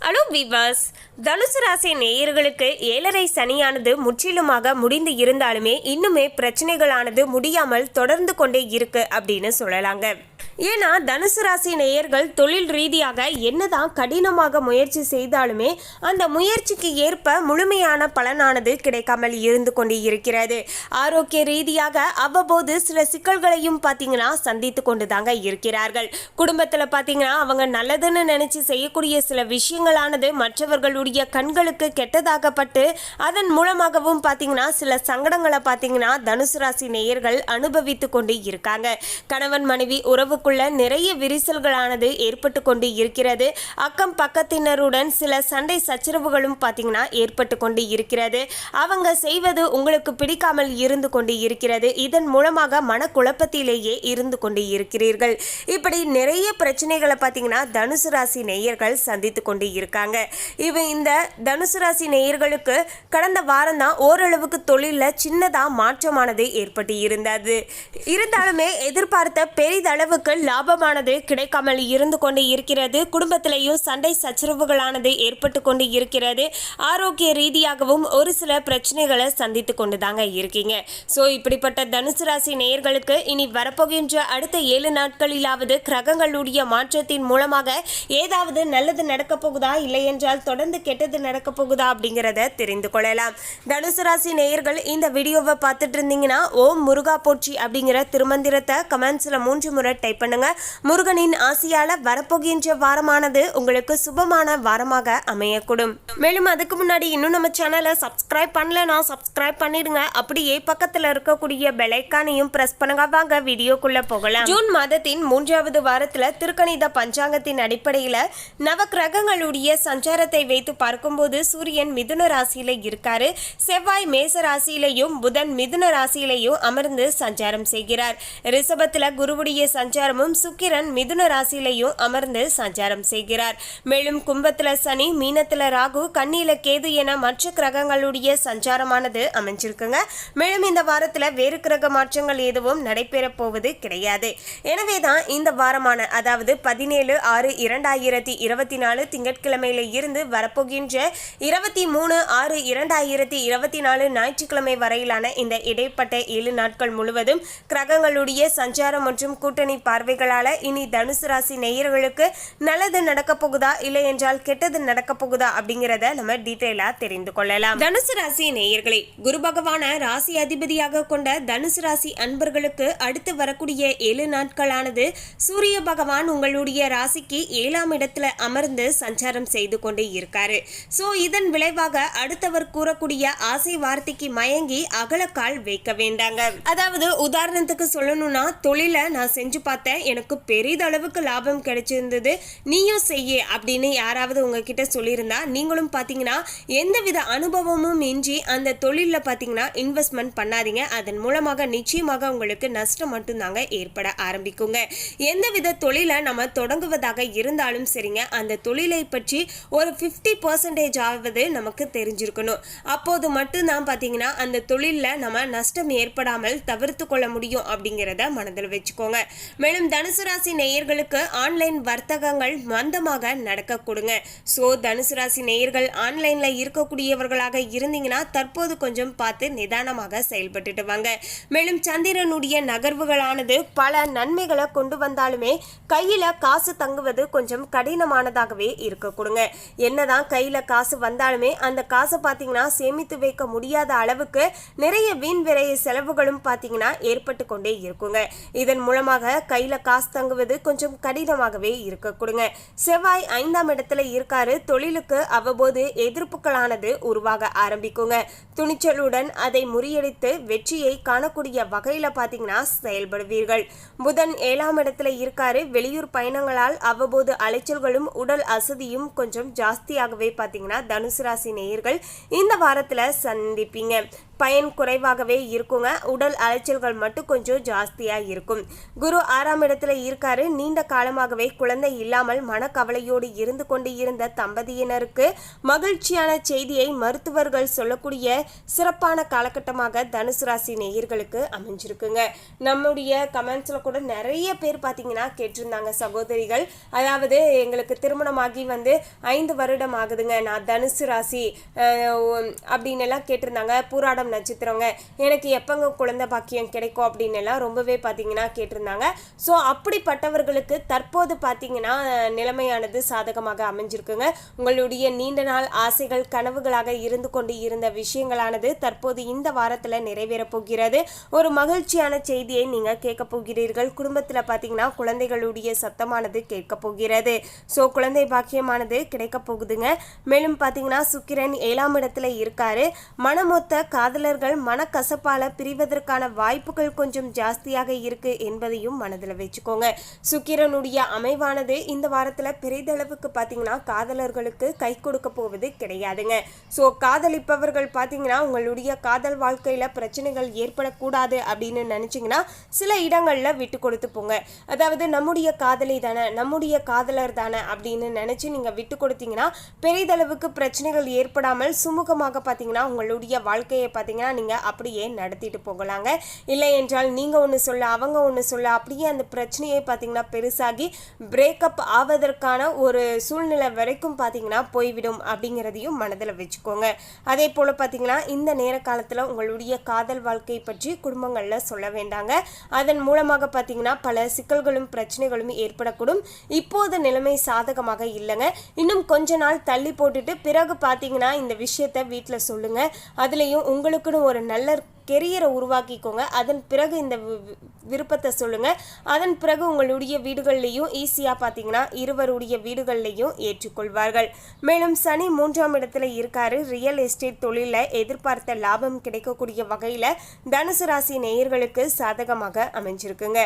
Hello விவாஸ் தனுசு ராசி நேயர்களுக்கு ஏழரை சனியானது முற்றிலுமாக முடிந்து இருந்தாலுமே இன்னுமே பிரச்சனைகளானது முடியாமல் தொடர்ந்து கொண்டே இருக்கு அப்படின்னு சொல்லலாங்க. ஏன்னா தனுசு ராசி நேயர்கள் தொழில் ரீதியாக என்னதான் கடினமாக முயற்சி செய்தாலுமே அந்த முயற்சிக்கு ஏற்ப முழுமையான பலனானது கிடைக்காமல் இருந்து கொண்டு இருக்கிறது ஆரோக்கிய ரீதியாக அவ்வப்போது சில சிக்கல்களையும் பார்த்தீங்கன்னா சந்தித்து கொண்டு தாங்க இருக்கிறார்கள். குடும்பத்தில் பார்த்தீங்கன்னா அவங்க நல்லதுன்னு நினைச்சு செய்யக்கூடிய சில விஷயங்களானது மற்றவர்களுடைய கண்களுக்கு கெட்டதாகப்பட்டு அதன் மூலமாகவும் பார்த்தீங்கன்னா சில சங்கடங்களை பார்த்தீங்கன்னா தனுசு ராசி நேயர்கள் அனுபவித்து கொண்டு இருக்காங்க. கணவன் மனைவி உறவு உறவுக்குள்ள நிறைய விரிசல்களானது ஏற்பட்டு கொண்டு இருக்கிறது. அக்கம் பக்கத்தினருடன் சில சண்டை சச்சரவுகளும் பார்த்தீங்கன்னா ஏற்பட்டு கொண்டு இருக்கிறது. அவங்க செய்வது உங்களுக்கு பிடிக்காமல் இருந்து கொண்டு இருக்கிறது. இதன் மூலமாக மனக்குழப்பத்திலேயே இருந்து கொண்டு இருக்கிறீர்கள். இப்படி நிறைய பிரச்சனைகளை பார்த்தீங்கன்னா தனுசு ராசி நேயர்கள் சந்தித்து கொண்டு இருக்காங்க. இவ இந்த தனுசு ராசி நேயர்களுக்கு கடந்த வாரம் தான் ஓரளவுக்கு தொழிலில் சின்னதாக மாற்றமானது ஏற்பட்டு இருந்தது. இருந்தாலுமே எதிர்பார்த்த பெரிதளவுக்கு லாபமானது கிடைக்காமல் இருந்து கொண்டு இருக்கிறது. குடும்பத்திலேயும் சண்டை சச்சரவுகளானது ஏற்பட்டு கொண்டு இருக்கிறது. ஆரோக்கிய ரீதியாகவும் ஒரு சில பிரச்சனைகளை சந்தித்து கொண்டு தாங்க இருக்கீங்க. ஸோ இப்படிப்பட்ட தனுசு ராசி நேயர்களுக்கு இனி வரப்போகின்ற அடுத்த ஏழு நாட்களிலாவது கிரகங்களுடைய மாற்றத்தின் மூலமாக ஏதாவது நல்லது நடக்க போகுதா? இல்லை என்றால் தொடர்ந்து கெட்டது நடக்க போகுதா? அப்படிங்கிறத தெரிந்து கொள்ளலாம். தனுசு ராசி நேயர்கள் இந்த வீடியோவை பார்த்துட்டு இருந்தீங்கன்னா ஓம் முருகா போற்றி அப்படிங்கிற திருமந்திரத்தை கமெண்ட்ஸில் மூன்று முறை டைப் பண்ணுங்க. முருகனின் ஆசையால வரப்போகின்ற வாரமானது உங்களுக்கு சுபமான வாரமாக அமையக்கூடும். மேலும் அதுக்கு முன்னாடி இன்னும் நம்ம சேனலை சப்ஸ்கிரைப் பண்ணலன்னா சப்ஸ்கிரைப் பண்ணிடுங்க. அப்படியே பக்கத்தில் இருக்கக்கூடிய பெலைக்கானையும் பிரஸ் பண்ணுங்க. வாங்க வீடியோக்குள்ள போகலாம். ஜூன் மாதத்தின் மூன்றாவது வாரத்தில் திருக்கணித பஞ்சாங்கத்தின் அடிப்படையில் நவ கிரகங்களுடைய சஞ்சாரத்தை வைத்து பார்க்கும்போது சூரியன் மிதுன ராசியில இருக்காரு. செவ்வாய் மேச ராசியிலையும் புதன் மிதுன ராசியிலையும் அமர்ந்து சஞ்சாரம் செய்கிறார். ரிஷபத்துல குருவுடைய சஞ்சாரம் சஞ்சாரமும் சுக்கிரன் மிதுன ராசியிலையும் அமர்ந்து சஞ்சாரம் செய்கிறார். மேலும் கும்பத்துல சனி மீனத்துல ராகு கண்ணியில கேது என மற்ற கிரகங்களுடைய சஞ்சாரமானது அமைஞ்சிருக்குங்க. மேலும் இந்த வாரத்துல வேறு கிரக மாற்றங்கள் எதுவும் நடைபெற போவது கிடையாது. எனவே தான் இந்த வாரமான அதாவது பதினேழு ஆறு இரண்டாயிரத்தி இருபத்தி நாலு திங்கட்கிழமையில இருந்து வரப்போகின்ற இருபத்தி மூணு ஆறு இரண்டாயிரத்தி இருபத்தி நாலு ஞாயிற்றுக்கிழமை வரையிலான இந்த இடைப்பட்ட ஏழு நாட்கள் முழுவதும் கிரகங்களுடைய சஞ்சாரம் மற்றும் கூட்டணி பார்வைகளால இனி தனுசு ராசி நேயர்களுக்கு நல்லது நடக்க போகுதா இல்லை என்றால் கெட்டது நடக்க போகுதா அப்படிங்கிறத நம்ம டீட்டெயிலா தெரிந்து கொள்ளலாம். தனுசு ராசி நேயர்களே குரு பகவான ராசி அதிபதியாக கொண்ட தனுசு ராசி அன்பர்களுக்கு அடுத்து வரக்கூடிய ஏழு நாட்களானது சூரிய பகவான் உங்களுடைய ராசிக்கு ஏழாம் இடத்துல அமர்ந்து சஞ்சாரம் செய்து கொண்டு இருக்காரு. சோ இதன் விளைவாக அடுத்தவர் கூறக்கூடிய ஆசை வார்த்தைக்கு மயங்கி அகலக்கால் வைக்க வேண்டாங்க. அதாவது உதாரணத்துக்கு சொல்லணும்னா தொழிலை நான் செஞ்சு பார்த்தேன் எனக்கு பெரிதளவுக்கு லாபம் கிடைச்சிருந்தது. நீயும் செய்ய அப்படின்னு யாராவது உங்ககிட்ட சொல்லியிருந்தா நீங்களும் பார்த்தீங்கன்னா எந்தவித அனுபவமும் இன்றி அந்த தொழிலில் பார்த்தீங்கன்னா இன்வெஸ்ட்மெண்ட் பண்ணாதீங்க. அதன் மூலமாக நிச்சயமாக உங்களுக்கு நஷ்டம் மட்டும்தாங்க ஏற்பட ஆரம்பிக்குங்க. எந்தவித தொழிலை நம்ம தொடங்குவதாக இருந்தாலும் சரிங்க அந்த தொழிலை பற்றி ஒரு ஃபிஃப்டி பர்சன்டேஜ் ஆவது நமக்கு தெரிஞ்சிருக்கணும். அப்போது மட்டும்தான் பார்த்தீங்கன்னா அந்த தொழிலில் நம்ம நஷ்டம் ஏற்படாமல் தவிர்த்து கொள்ள முடியும் அப்படிங்கிறத மனதில் வச்சுக்கோங்க. மேலும் தனுசு ராசி நேயர்களுக்கு ஆன்லைன் வர்த்தகங்கள் மந்தமாக நடக்க கொடுங்க. ஸோ தனுசு ராசி நேயர்கள் ஆன்லைனில் இருக்கக்கூடியவர்களாக இருந்தீங்கன்னா தற்போது கொஞ்சம் பார்த்து நிதானமாக செயல்பட்டுட்டு வாங்க. மேலும் சந்திரனுடைய நகர்வுகளானது பல நன்மைகளை கொண்டு வந்தாலுமே கையில் காசு தங்குவது கொஞ்சம் கடினமானதாகவே இருக்க கொடுங்க. என்னதான் கையில் காசு வந்தாலுமே அந்த காசை பார்த்தீங்கன்னா சேமித்து வைக்க முடியாத அளவுக்கு நிறைய வீண் விரைய செலவுகளும் பார்த்தீங்கன்னா ஏற்பட்டு கொண்டே இருக்குங்க. இதன் மூலமாக கையில் காசு தங்குவது கொஞ்சம் கடினமாகவே இருக்க கொடுங்க. செவ்வாய் ஐந்தாம் இடத்துல இருக்காரு. தொழிலுக்கு அவ்வப்போது எதிர்ப்புகளானது உருவாக ஆரம்பிக்குங்க. துணிச்சலுடன் அதை முறியடித்து வெற்றியை காணக்கூடிய வகையில் பார்த்தீங்கன்னா செயல்படுவீர்கள். புதன் ஏழாம் இடத்துல இருக்காரு. வெளியூர் பயணங்களால் அவ்வப்போது அலைச்சல்களும் உடல் அசதியும் கொஞ்சம் ஜாஸ்தியாகவே பார்த்தீங்கன்னா தனுசு ராசி நேயர்கள் இந்த வாரத்தில் சந்திப்பீங்க. பயன் குறைவாகவே இருக்குங்க. உடல் அலைச்சல்கள் மட்டும் கொஞ்சம் ஜாஸ்தியாக இருக்கும். குரு ஆறாம் இடத்துல இருக்காரு. நீண்ட காலமாகவே குழந்தை இல்லாமல் மனக்கவலையோடு இருந்து கொண்டு இருந்த தம்பதியினருக்கு மகிழ்ச்சியான செய்தியை மருத்துவர்கள் சொல்லக்கூடிய சிறப்பான காலகட்டமாக தனுசு ராசி நேயர்களுக்கு அமைஞ்சிருக்குங்க. நம்முடைய கமெண்ட்ஸில் கூட நிறைய பேர் பார்த்தீங்கன்னா கேட்டிருந்தாங்க சகோதரிகள். அதாவது எங்களுக்கு திருமணமாகி வந்து ஐந்து வருடம் ஆகுதுங்க. நான் தனுசு ராசி அப்படின்னு எல்லாம் கேட்டிருந்தாங்க. பூராடம் நட்சத்திரங்க. எனக்கு எப்பங்க குழந்தை பாக்கியம் கிடைக்கும் அப்படின்னு எல்லாம் ரொம்பவே பார்த்தீங்கன்னா கேட்டிருந்தாங்க. ஸோ அப்படிப்பட்டவர்களுக்கு தற்போது பார்த்தீங்கன்னா நிலைமையானது சாதகமாக அமைஞ்சிருக்குங்க. உங்களுடைய நீண்ட நாள் ஆசைகள் கனவுகளாக இருந்து கொண்டு இருந்த விஷயங்களானது தற்போது இந்த வாரத்தில் நிறைவேறப் போகிறது. ஒரு மகிழ்ச்சியான செய்தியை நீங்கள் கேட்க போகிறீர்கள். குடும்பத்தில் பார்த்தீங்கன்னா குழந்தைகளுடைய சத்தமானது கேட்க போகிறது. ஸோ குழந்தை பாக்கியமானது கிடைக்க போகுதுங்க. மேலும் பார்த்தீங்கன்னா சுக்கிரன் ஏழாம் இடத்துல இருக்காரு. மனமொத்த காதல் காதலர்கள் மனக்கசப்பால பிரிவதற்கான வாய்ப்புகள் கொஞ்சம் ஜாஸ்தியாக இருக்கு என்பதையும் மனதில் வச்சுக்கோங்க. சுக்கிரனுடைய அமைவானது இந்த வாரத்தில் பெரிதளவுக்கு பார்த்தீங்கன்னா காதலர்களுக்கு கை கொடுக்க போவது கிடையாதுங்க. ஸோ காதலிப்பவர்கள் பார்த்தீங்கன்னா உங்களுடைய காதல் வாழ்க்கையில் பிரச்சனைகள் ஏற்படக்கூடாது அப்படின்னு நினச்சிங்கன்னா சில இடங்களில் விட்டு கொடுத்து போங்க. அதாவது நம்முடைய காதலி தானே நம்முடைய காதலர் தானே அப்படின்னு நினச்சி நீங்கள் விட்டு கொடுத்தீங்கன்னா பெரிதளவுக்கு பிரச்சனைகள் ஏற்படாமல் சுமூகமாக பார்த்தீங்கன்னா உங்களுடைய வாழ்க்கையை பார்த்தீங்கன்னா நீங்கள் அப்படியே நடத்திட்டு போகலாங்க. இல்லை என்றால் நீங்கள் ஒன்று சொல்ல அவங்க ஒன்று சொல்ல அப்படியே அந்த பிரச்சனையை பார்த்தீங்கன்னா பெருசாகி பிரேக்கப் ஆவதற்கான ஒரு சூழ்நிலை வரைக்கும் பார்த்தீங்கன்னா போய்விடும் அப்படிங்கிறதையும் மனதில் வச்சுக்கோங்க. அதே போல் பார்த்தீங்கன்னா இந்த நேர காலத்தில் உங்களுடைய காதல் வாழ்க்கை பற்றி குடும்பங்களில் சொல்ல வேண்டாங்க. அதன் மூலமாக பார்த்தீங்கன்னா பல சிக்கல்களும் பிரச்சனைகளும் ஏற்படக்கூடும். இப்போது நிலைமை சாதகமாக இல்லைங்க. இன்னும் கொஞ்ச நாள் தள்ளி போட்டுட்டு பிறகு பார்த்தீங்கன்னா இந்த விஷயத்தை வீட்டில் சொல்லுங்க. அதுலேயும் உங்களுக்குன்னு ஒரு நல்ல கெரியரை உருவாக்கிக்கோங்க. அதன் பிறகு இந்த வி- விருப்பத்தை சொல்லுங்க. அதன் பிறகு உங்களுடைய வீடுகள்லையும் ஈஸியாக பார்த்தீங்கன்னா இருவருடைய வீடுகள்லையும் ஏற்றுக்கொள்வார்கள். மேலும் சனி மூன்றாம் இடத்துல இருக்காரு. ரியல் எஸ்டேட் தொழிலில் எதிர்பார்த்த லாபம் கிடைக்கக்கூடிய வகையில் தனுசு ராசி நேயர்களுக்கு சாதகமாக அமைஞ்சிருக்குங்க.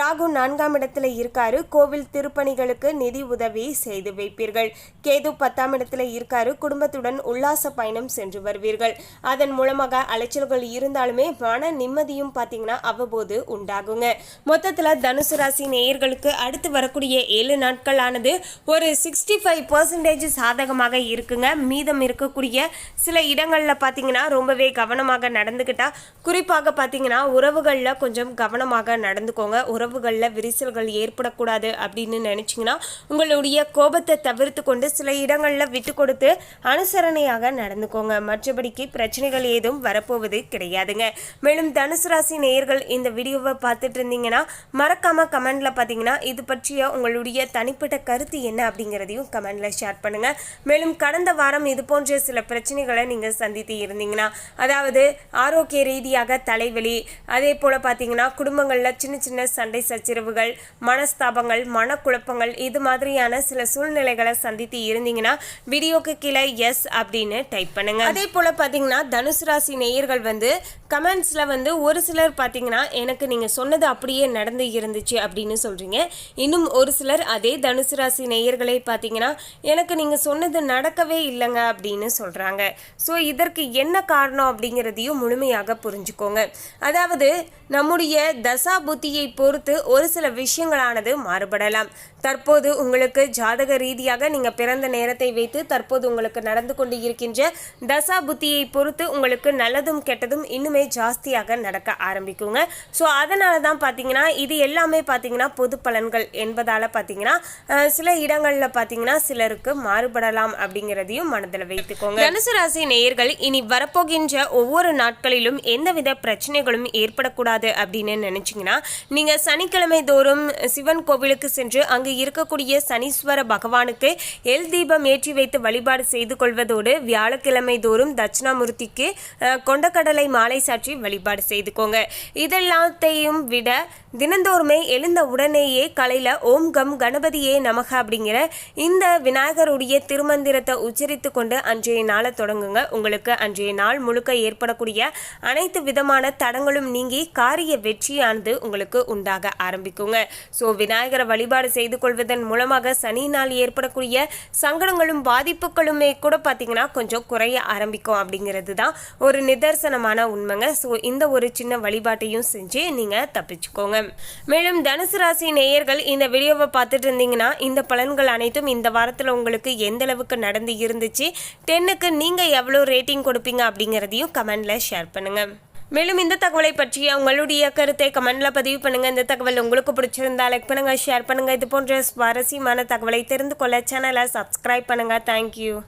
ராகு நான்காம் இடத்துல இருக்காரு. கோவில் திருப்பணிகளுக்கு நிதி உதவி செய்து வைப்பீர்கள். கேது பத்தாம் இடத்துல இருக்காரு. குடும்பத்துடன் உல்லாச பயணம் சென்று வருவீர்கள். அதன் மூலமாக அலைச்சல்கள் இருந்தாலுமே மன நிம்மதியும் பார்த்தீங்கன்னா அவ்வப்போது உண்டாகும். ஆகுங்க மொத்தத்தில் தனுசு ராசி நேயர்களுக்கு அடுத்து வரக்கூடிய ஏழு நாட்களானது ஒரு சிக்ஸ்டி ஃபைவ் பர்சன்டேஜ் சாதகமாக இருக்குங்க. மீதம் இருக்கக்கூடிய சில இடங்களில் பார்த்தீங்கன்னா ரொம்பவே கவனமாக நடந்துக்கிட்டா குறிப்பாக பார்த்தீங்கன்னா உறவுகளில் கொஞ்சம் கவனமாக நடந்துக்கோங்க. உறவுகளில் விரிசல்கள் ஏற்படக்கூடாது அப்படின்னு நினச்சிங்கன்னா உங்களுடைய கோபத்தை தவிர்த்து கொண்டு சில இடங்களில் விட்டு கொடுத்து அனுசரணையாக நடந்துக்கோங்க. மற்றபடிக்கு பிரச்சனைகள் ஏதும் வரப்போவது கிடையாதுங்க. மேலும் தனுசு ராசி நேயர்கள் இந்த வீடியோவை பார்த்துட்டு இருந்தீங்கன்னா மறக்காமல் கமெண்ட்ல பார்த்தீங்கன்னா இது பற்றிய உங்களுடைய தனிப்பட்ட கருத்து என்ன அப்படிங்கிறதையும் கமெண்டில் ஷேர் பண்ணுங்க. மேலும் கடந்த வாரம் இது போன்ற சில பிரச்சனைகளை நீங்கள் சந்தித்து இருந்தீங்கன்னா அதாவது ஆரோக்கிய ரீதியாக தலைவலி அதே போல் பார்த்தீங்கன்னா குடும்பங்களில் சின்ன சின்ன சண்டை சச்சரவுகள் மனஸ்தாபங்கள் மனக்குழப்பங்கள் இது மாதிரியான சில சூழ்நிலைகளை சந்தித்து இருந்தீங்கன்னா வீடியோக்கு கீழே எஸ் அப்படின்னு டைப் பண்ணுங்க. அதே போல் பார்த்தீங்கன்னா தனுசு ராசி நேயர்கள் வந்து கமெண்ட்ஸில் வந்து ஒரு சிலர் பார்த்தீங்கன்னா எனக்கு நீங்கள் சொன்னது அப்படியே நடந்து இருந்துச்சு அப்படின்னு சொல்கிறீங்க இன்னும் ஒரு சிலர் அதே தனுசு ராசி நேயர்களை பார்த்தீங்கன்னா எனக்கு நீங்கள் சொன்னது நடக்கவே இல்லைங்க அப்படின்னு சொல்கிறாங்க ஸோ இதற்கு என்ன காரணம் அப்படிங்கிறதையும் முழுமையாக புரிஞ்சுக்கோங்க. அதாவது நம்முடைய தசா புத்தியை பொறுத்து ஒரு சில விஷயங்களானது மாறுபடலாம். தற்போது உங்களுக்கு ஜாதக ரீதியாக நீங்கள் பிறந்த நேரத்தை வைத்து தற்போது உங்களுக்கு நடந்து கொண்டு இருக்கின்ற தசா புத்தியை பொறுத்து உங்களுக்கு நல்லதும் கெட்டதும் இன்னுமே ஜாஸ்தியாக நடக்க ஆரம்பிக்குங்க. ஸோ அதனால் தான் பார்த்தீங்கன்னா இது எல்லாமே பார்த்தீங்கன்னா பொது பலன்கள் என்பதால் பார்த்தீங்கன்னா சில இடங்களில் பார்த்தீங்கன்னா சிலருக்கு மாறுபடலாம் அப்படிங்கிறதையும் மனதில் வைத்துக்கோங்க. தனுசு ராசி நேயர்கள் இனி வரப்போகின்ற ஒவ்வொரு நாட்களிலும் எந்தவித பிரச்சனைகளும் ஏற்படக்கூடாது அப்படின்னு நினச்சிங்கன்னா நீங்கள் சனிக்கிழமை தோறும் சிவன் கோவிலுக்கு சென்று அங்கு இருக்கக்கூடிய சனீஸ்வர பகவானுக்கு எல் தீபம் ஏற்றி வைத்து வழிபாடு செய்து கொள்வதோடு வியாழக்கிழமை தோறும் தட்சிணாமூர்த்திக்கு கொண்டக்கடலை மாலை சாற்றி வழிபாடு செய்துக்கோங்க. இதெல்லாத்தையும் நேரம் விட தினந்தோறுமே எழுந்த உடனேயே காலையில் ஓம் கம் கணபதியே நமக அப்படிங்கிற இந்த விநாயகருடைய திருமந்திரத்தை உச்சரித்து கொண்டு அன்றைய நாளை தொடங்குங்க. உங்களுக்கு அன்றைய நாள் முழுக்க ஏற்படக்கூடிய அனைத்து விதமான தடங்களும் நீங்கி காரிய வெற்றியானது உங்களுக்கு உண்டாக ஆரம்பிக்குங்க. ஸோ விநாயகரை வழிபாடு செய்து கொள்வதன் மூலமாக சனி நாள் ஏற்படக்கூடிய சங்கடங்களும் பாதிப்புகளுமே கூட பார்த்தீங்கன்னா கொஞ்சம் குறைய ஆரம்பிக்கும் அப்படிங்கிறது தான் ஒரு நிதர்சனமான உண்மைங்க. ஸோ இந்த ஒரு சின்ன வழிபாட்டையும் செஞ்சு நீங்கள் தப்பிச்சுக்கோங்க. மேலும் தனுசு ராசி நேயர்கள் இந்த வீடியோவை பார்த்துட்டு இருந்தீங்கன்னா இந்த பலன்கள் அனைத்தும் இந்த வாரத்தில் உங்களுக்கு எந்த அளவுக்கு நடந்து இருந்துச்சு டென்னுக்கு நீங்கள் எவ்வளோ ரேட்டிங் கொடுப்பீங்க அப்படிங்கிறதையும் கமெண்டில் ஷேர் பண்ணுங்கள் மேலும் இந்த தகவலை பற்றி உங்களுடைய கருத்தை கமெண்ட்ல பதிவு பண்ணுங்க. இந்த தகவல் உங்களுக்கு பிடிச்சிருந்தா லைக் பண்ணுங்க ஷேர் பண்ணுங்க. இது போன்ற சுவாரஸ்யமான தகவலை தெரிந்து கொள்ள சேனலை சப்ஸ்கிரைப் பண்ணுங்க. தேங்க்யூ